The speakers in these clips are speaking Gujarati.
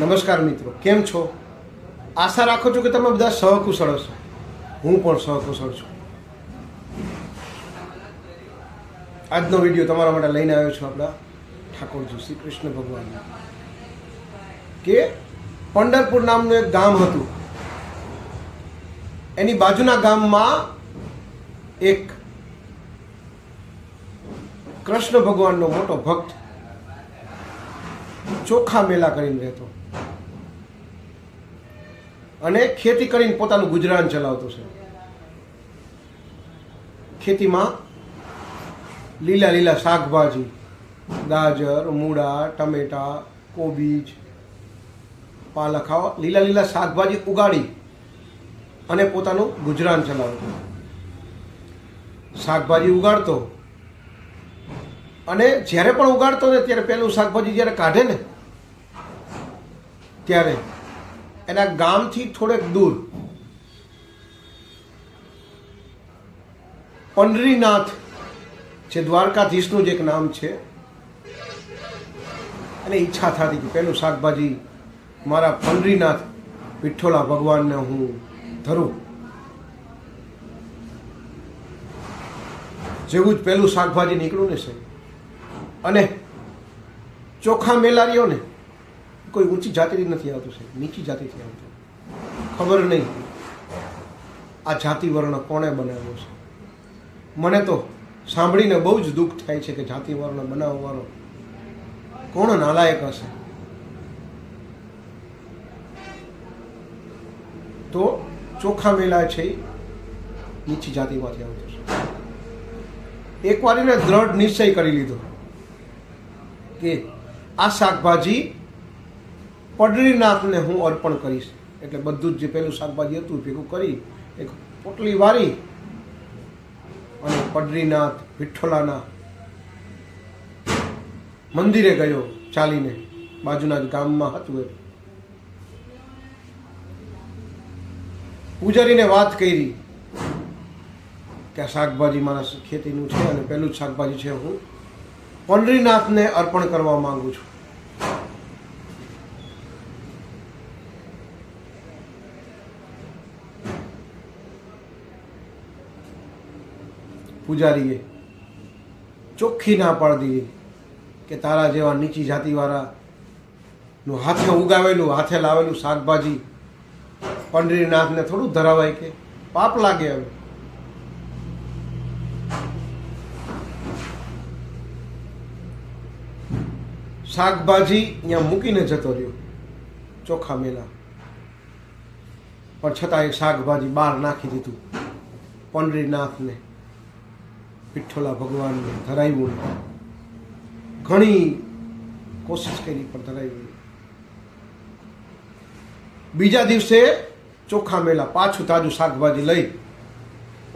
નમસ્કાર મિત્રો, કેમ છો? આશા રાખું છું કે તમે બધા સહકુશળ હશો. હું પણ સહકુશળ છું. આજનો વીડિયો તમારા માટે લઈને આવ્યો છું આપણા ઠાકોરજી શ્રી કૃષ્ણ ભગવાન કે પંડરપુર નામનું એક ગામ હતું. એની બાજુના ગામમાં એક કૃષ્ણ ભગવાનનો મોટો ભક્ત ચોખા મેલા કરીને રહેતો. અને ખેતી કરીને પોતાનું ગુજરાન ચલાવતો છે. ખેતીમાં લીલા લીલા શાકભાજી, ગાજર, મૂળા, ટમેટા, કોબીજ, પાલક, આવા લીલા લીલા શાકભાજી ઉગાડી અને પોતાનું ગુજરાન ચલાવતો. શાકભાજી ઉગાડતો અને જ્યારે પણ ઉગાડતો ને ત્યારે પેલું શાકભાજી જ્યારે કાઢે ને, ત્યારે એના ગામથી થોડેક દૂર. પંડરીનાથ, જે દ્વારકાધીશનું જ એક નામ છે, અને ઈચ્છા થતી કે પેલું શાકભાજી મારા પંડરીનાથ વિઠ્ઠોલા ભગવાનને હું ધરું. જેવું જ પેલું શાકભાજી નીકળ્યું ને સાહેબ. અને ચોખા મેલારીઓ ને કોઈ ઊંચી જાતિથી નથી આવતું સાહેબ, નીચી જાતિથી આવતું. ખબર નહીં. આ જાતિ વર્ણ કોણે બનાવ્યો છે? મને તો સાંભળીને બહુ જ દુઃખ થાય છે કે જાતિ વર્ણ બનાવવાનો કોણ નાલાયક હશે? તો ચોખા મેલા છે નીચી જાતિમાંથી આવતું છે. એકવાર એને દ્રઢ નિશ્ચય કરી લીધો કે આ શાકભાજી પડરીનાથને હું અર્પણ કરીશ. એટલે બધું જ જે પેલું શાકભાજી હતું ભેગું કરી એક પોટલી વારી અને પડરીનાથ વિઠ્ઠલાના મંદિરે ગયો ચાલીને. બાજુના જ ગામમાં હતું એ. પૂજારીને વાત કરી કે આ શાકભાજી મારા ખેતીનું છે અને પેલું જ શાકભાજી છે હું. પંડરીનાથને અર્પણ કરવા માગું છું. પૂજારીએ ચોખ્ખી ના પાડી દીધી કે તારા જેવા નીચી જાતિવાળા નું હાથે ઉગાવેલું, હાથે લાવેલું શાકભાજી પંડરીનાથને થોડું ધરાવાય કે પાપ લાગે હવે. શાકભાજી અહીંયા મૂકીને જતો રહ્યો, ચોખા મેલા. પણ છતાં એ શાકભાજી બહાર નાખી દીધું પંડરીનાથને વિઠ્ઠોલા ભગવાનને ધરાવ્યું. ઘણી કોશિશ કરી, પણ ધરાવ્યું. બીજા દિવસે ચોખા મેલા, પાછું તાજું શાકભાજી લઈ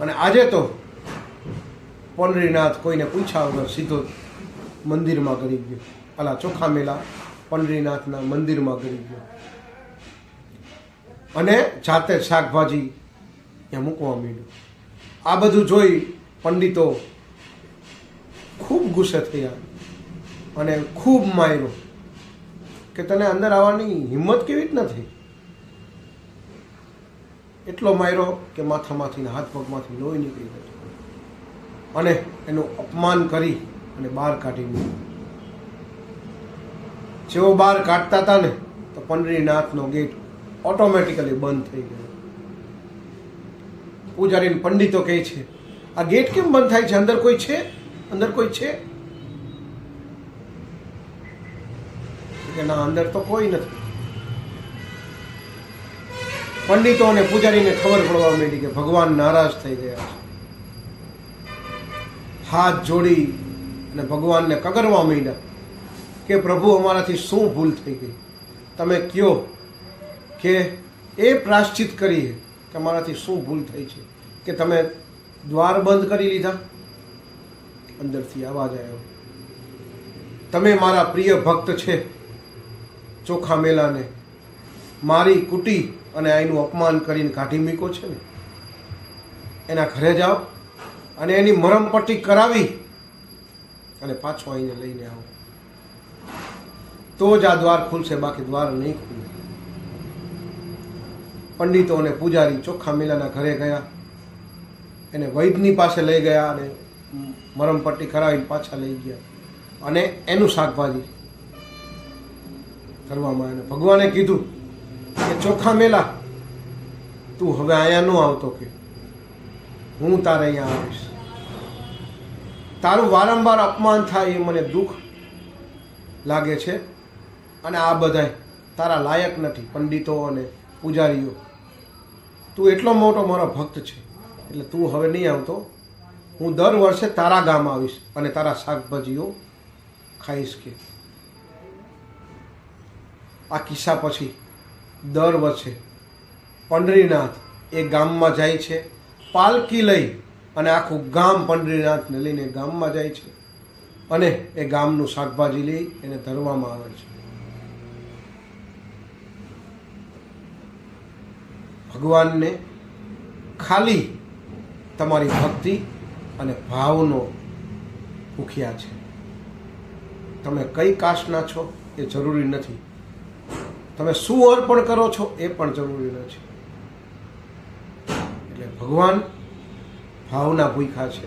અને આજે તો પંડરીનાથ કોઈને પૂછ્યા વગર સીધો મંદિરમાં કરી ગયો અલા, ચોખા મેલા પંડરીનાથના મંદિરમાં કરી ગયો અને જાતે શાકભાજી ત્યાં મૂકવા માંડ્યું આ બધું જોઈ પંડિતો ખૂબ ગુસ્સે થયા અને ખૂબ માર્યો કે તને અંદર આવવાની હિંમત કેવી રીતના નથી એટલો માર્યો કે માથામાંથી હાથ પગમાંથી લોહી નીકળી ગયો. અને એનું અપમાન કરી અને બહાર કાઢી મૂક્યો જેવો બહાર કાઢતા હતા ને, તો પંડરીનાથનો ગેટ ઓટોમેટિકલી બંધ થઈ ગયો. પૂજારીને પંડિતો કહે છે આ ગેટ કેમ બંધ થાય છે? અંદર કોઈ છે? અંદર કોઈ છે? ના અંદર તો કોઈ નથી. પંડિતો અને પૂજારીને ખબર પડવા માંડી કે ભગવાન નારાજ થઈ ગયા છે. હાથ જોડી અને ભગવાનને કગરવા માંડ્યા કે પ્રભુ અમારાથી શું ભૂલ થઈ ગઈ? તમે કયો કે એ પ્રાશ્ચિત કરીએ કે અમારાથી શું ભૂલ થઈ છે? કે તમે દ્વાર બંધ કરી લીધા. અંદરથી અવાજ આવ્યો. તમે મારા પ્રિય ભક્ત છે, ચોખા મેલાને. મારી કુટી અને એનું અપમાન કરીને કાઢી મૂકો છે ને. એના ઘરે જાઓ અને એની મરમપટ્ટી કરાવી અને પાછો અહીંને લઈને આવો. તો તો જ આ દ્વાર ખુલશે, બાકી દ્વાર નહીં ખુલે. પંડિતો અને પૂજારી ચોખ્ખા મેલાના ઘરે ગયા. એને વૈદની પાસે લઈ ગયા અને મરમપટ્ટી કરાવીને પાછા લઈ ગયા. અને એનું શાકભાજી કરવામાં એને ભગવાને કીધું કે, ચોખા મેલા, તું હવે અહીંયા ન આવતો કે. હું તારે અહીંયા આવીશ. તારું વારંવાર અપમાન થાય એ મને દુઃખ લાગે છે અને આ બધાય તારા લાયક નથી, પંડિતો અને પૂજારીઓ. તું એટલો મોટો મારો ભક્ત છે. એટલે તું હવે નહીં આવતો. હું દર વર્ષે તારા ગામ આવીશ અને તારા શાકભાજીઓ ખાઈશ કે. આ કિસ્સા પછી દર વર્ષે પંડરીનાથ એ ગામમાં જાય છે પાલકી લઈ અને આખું ગામ પંડરીનાથને લઈને ગામમાં જાય છે અને એ ગામનું શાકભાજી લઈ એને ધરવામાં આવે છે. ભગવાનને ખાલી તમારી ભક્તિ અને ભાવનો ભૂખ્યા છે. તમે કઈ કાસ્ટના છો એ જરૂરી નથી. તમે શું અર્પણ કરો છો એ પણ જરૂરી નથી. એટલે ભગવાન ભાવના ભૂખ્યા છે.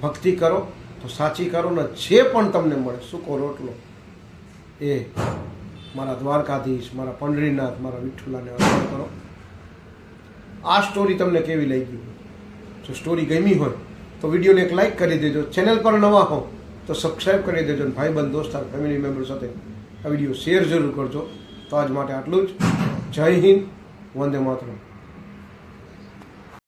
ભક્તિ કરો તો સાચી કરો ને જે પણ તમને મળે, સૂકો રોટલો. એ મારા દ્વારકાધીશ, મારા પંડરીનાથ મારા વિઠ્ઠલાને અર્પણ કરો. આ સ્ટોરી તમને કેવી લાગી? જો સ્ટોરી ગમી હોય, તો વિડીયોને એક લાઈક કરી દેજો. ચેનલ પર નવા હો, તો સબસ્ક્રાઈબ કરી દેજો અને ભાઈબંધ દોસ્તાર ફેમિલી મેમ્બર સાથે આ વીડિયો શેર જરૂર કરજો. તો આજ માટે આટલું જ. જય હિન્દ, વંદે માતરમ.